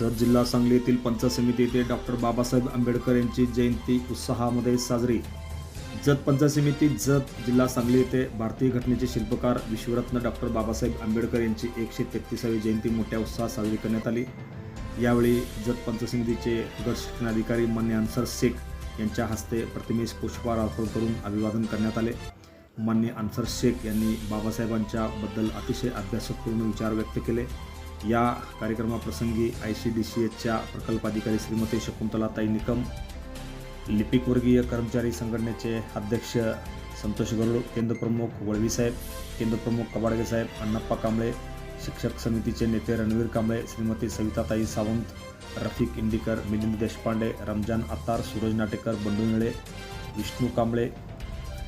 जत जिल्हा सांगली येथील पंचायत समिती येथे डॉक्टर बाबासाहेब आंबेडकर यांची जयंती उत्साहामध्ये साजरी. जत पंचायत समिती जत जिल्हा सांगली येथे भारतीय घटनेचे शिल्पकार विश्वरत्न डॉक्टर बाबासाहेब आंबेडकर यांची एकशे तेहतीसावी जयंती मोठ्या उत्साहात साजरी करण्यात आली. यावेळी जत पंचायत समितीचे गट शिक्षणाधिकारी मान्य अन्सर शेख यांच्या हस्ते प्रतिमेस पुष्पहार अर्पण करून अभिवादन करण्यात आले. मान्य अन्सर शेख यांनी बाबासाहेबांच्या बद्दल अतिशय अभ्यासपूर्ण विचार व्यक्त केले. या कार्यक्रमाप्रसंगी आय सी डी सी एचच्या प्रकल्पाधिकारी श्रीमती शकुंतलाताई निकम लिपिकवर्गीय कर्मचारी संघटनेचे अध्यक्ष संतोष गरुड केंद्रप्रमुख वळवी साहेब केंद्रप्रमुख कबाडगे साहेब अण्णप्पा कांबळे शिक्षक समितीचे नेते रणवीर कांबळे श्रीमती सविताताई सावंत रफिक इंडिकर मिलिंद देशपांडे रमजान अत्तार सूरज नाटेकर बंडू निळे विष्णू कांबळे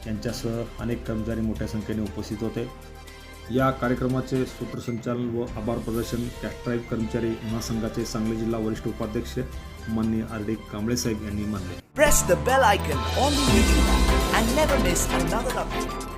यांच्यासह अनेक कर्मचारी मोठ्या संख्येने उपस्थित होते. या कार्यक्रमाचे सूत्रसंचालन व आभार प्रदर्शन कॅस्ट्राईब कर्मचारी महासंघाचे सांगली जिल्हा वरिष्ठ उपाध्यक्ष माननीय आर डी कांबळे साहेब यांनी मानले press the bell icon on the and never miss another update.